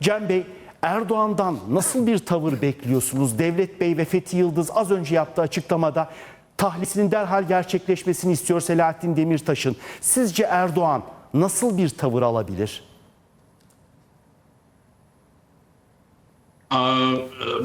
Cem Bey, Erdoğan'dan nasıl bir tavır bekliyorsunuz? Devlet Bey ve Fethi Yıldız az önce yaptığı açıklamada tahlisinin derhal gerçekleşmesini istiyor Selahattin Demirtaş'ın. Sizce Erdoğan nasıl bir tavır alabilir?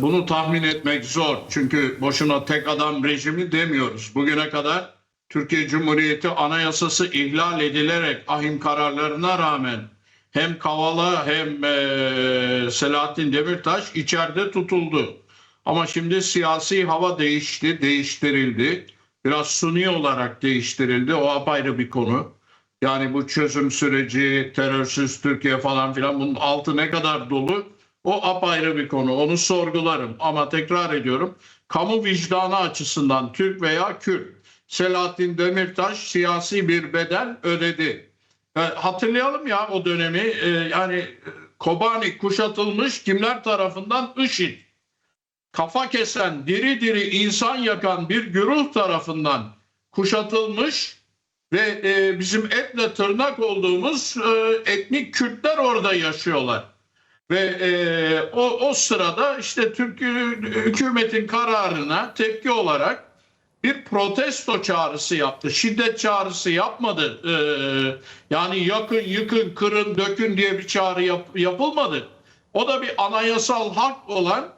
Bunu tahmin etmek zor. Çünkü boşuna tek adam rejimi demiyoruz. Bugüne kadar Türkiye Cumhuriyeti Anayasası ihlal edilerek ahim kararlarına rağmen hem Kavala hem e, Selahattin Demirtaş içeride tutuldu. Ama şimdi siyasi hava değişti, değiştirildi. Biraz suni olarak değiştirildi. O apayrı bir konu. Yani bu çözüm süreci, terörsüz Türkiye falan filan bunun altı ne kadar dolu o apayrı bir konu. Onu sorgularım. Ama tekrar ediyorum. Kamu vicdanı açısından Türk veya Kürt Selahattin Demirtaş siyasi bir bedel ödedi. E, hatırlayalım ya o dönemi. E, yani Kobani kuşatılmış kimler tarafından? IŞİD. Kafa kesen, diri diri insan yakan bir güruh tarafından kuşatılmış ve e, bizim etle tırnak olduğumuz etnik Kürtler orada yaşıyorlar. Ve e, o, o sırada işte Türk hükümetin kararına tepki olarak bir protesto çağrısı yaptı. Şiddet çağrısı yapmadı. E, yani yakın, yıkın, kırın, dökün diye bir çağrı yap- yapılmadı. O da bir anayasal hak olan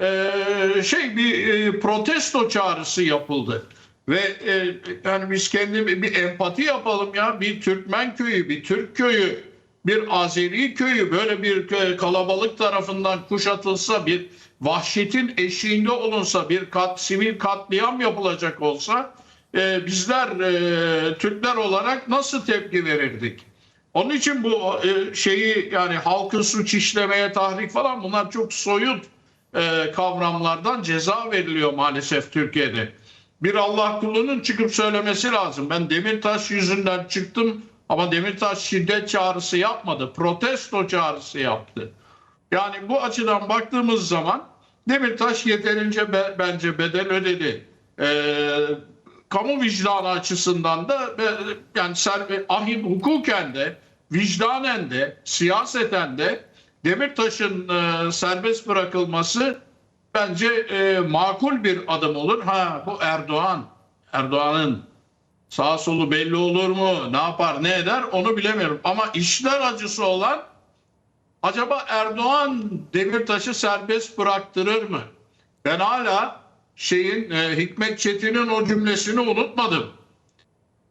e, şey bir e, protesto çağrısı yapıldı. Ve e, yani biz kendi bir empati yapalım ya. Bir Türkmen köyü, bir Türk köyü, bir Azeri köyü böyle bir kalabalık tarafından kuşatılsa, bir vahşetin eşiğinde olunsa, bir kat, sivil katliam yapılacak olsa e, bizler e, Türkler olarak nasıl tepki verirdik? Onun için bu e, şeyi yani halkın suç işlemeye tahrik falan bunlar çok soyut e, kavramlardan ceza veriliyor maalesef Türkiye'de. Bir Allah kulunun çıkıp söylemesi lazım. Ben Demirtaş yüzünden çıktım ama Demirtaş şiddet çağrısı yapmadı. Protesto çağrısı yaptı. Yani bu açıdan baktığımız zaman Demirtaş yeterince be- bence bedel ödedi. Ee, kamu vicdanı açısından da yani sen, ahim hukuken de vicdanen de siyaseten de Demirtaş'ın e, serbest bırakılması bence e, makul bir adım olur. Ha bu Erdoğan, Erdoğan'ın sağ solu belli olur mu? Ne yapar, ne eder onu bilemiyorum. Ama işler acısı olan acaba Erdoğan Demirtaş'ı serbest bıraktırır mı? Ben hala şeyin e, Hikmet Çetin'in o cümlesini unutmadım.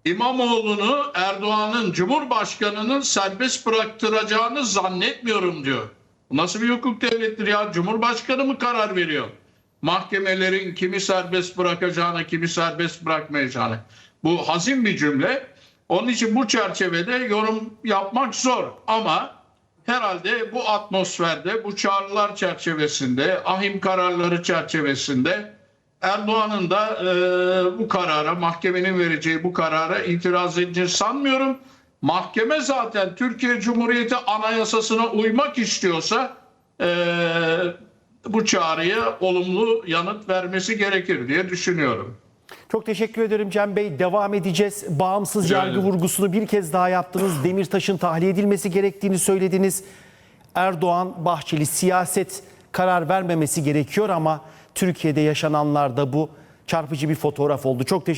İmamoğlu'nu Erdoğan'ın Cumhurbaşkanı'nın serbest bıraktıracağını zannetmiyorum diyor. Nasıl bir hukuk devlettir ya? Cumhurbaşkanı mı karar veriyor? Mahkemelerin kimi serbest bırakacağını, kimi serbest bırakmayacağını. Bu hazin bir cümle. Onun için bu çerçevede yorum yapmak zor. Ama herhalde bu atmosferde, bu çağrılar çerçevesinde, ahim kararları çerçevesinde Erdoğan'ın da e, bu karara, mahkemenin vereceği bu karara itiraz edeceğini sanmıyorum. Mahkeme zaten Türkiye Cumhuriyeti Anayasası'na uymak istiyorsa e, bu çağrıya olumlu yanıt vermesi gerekir diye düşünüyorum. Çok teşekkür ederim Cem Bey. Devam edeceğiz. Bağımsız Rica yargı ederim. vurgusunu bir kez daha yaptınız. Demirtaş'ın tahliye edilmesi gerektiğini söylediniz. Erdoğan, Bahçeli siyaset karar vermemesi gerekiyor ama Türkiye'de yaşananlarda bu çarpıcı bir fotoğraf oldu. Çok teşekkür